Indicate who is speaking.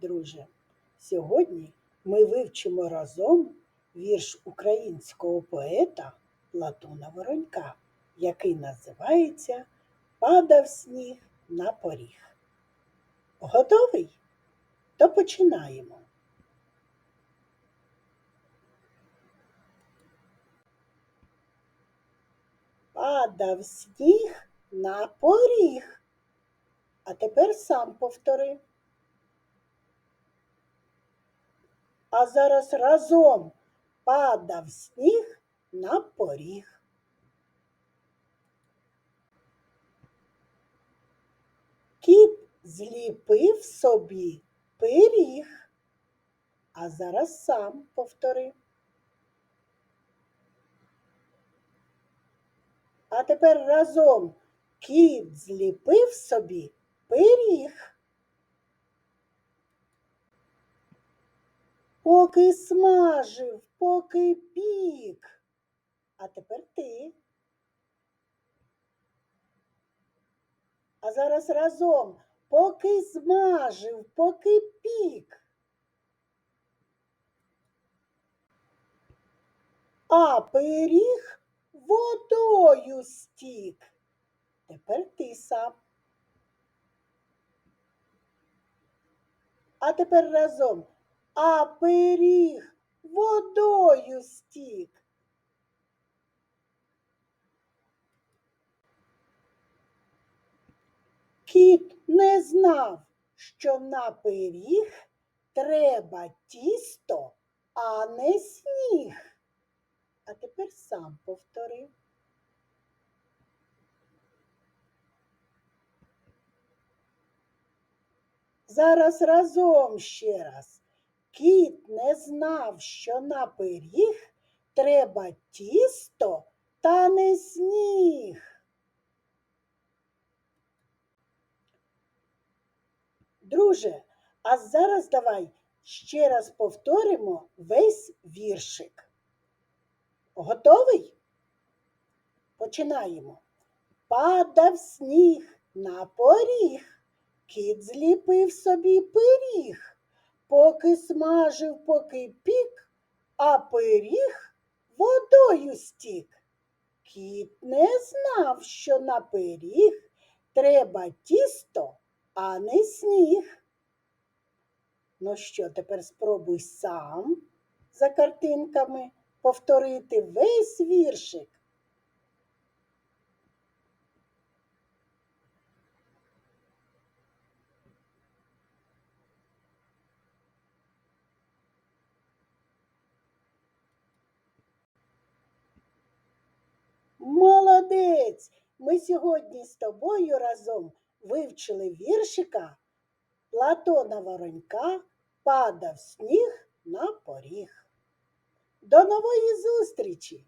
Speaker 1: Друже! Сьогодні ми вивчимо разом вірш українського поета Платона Воронька, який називається Падав сніг на поріг. Готовий? То починаємо. Падав сніг на поріг. А тепер сам повтори. А зараз разом падав сніг на поріг. Кіт зліпив собі пиріг. А зараз сам повтори. А тепер разом кіт зліпив собі пиріг. Поки смажив, поки пік. А тепер ти. А зараз разом поки смажив, поки пік. А пиріг водою стік. Тепер ти сам. А тепер разом. А пиріг водою стік. Кіт не знав, що на пиріг треба тісто, а не сніг. А тепер сам повтори. Зараз разом ще раз. Кіт не знав, що на пиріг треба тісто та не сніг. Друже, а зараз давай ще раз повторимо весь віршик. Готовий? Починаємо. Падав сніг на поріг, кіт зліпив собі пиріг, поки смажив, поки пік, а пиріг водою стік. Кіт не знав, що на пиріг треба тісто, а не сніг. Ну що, тепер спробуй сам за картинками повторити весь віршик. Молодець! Ми сьогодні з тобою разом вивчили віршика Платона Воронька Падав сніг на поріг. До нової зустрічі!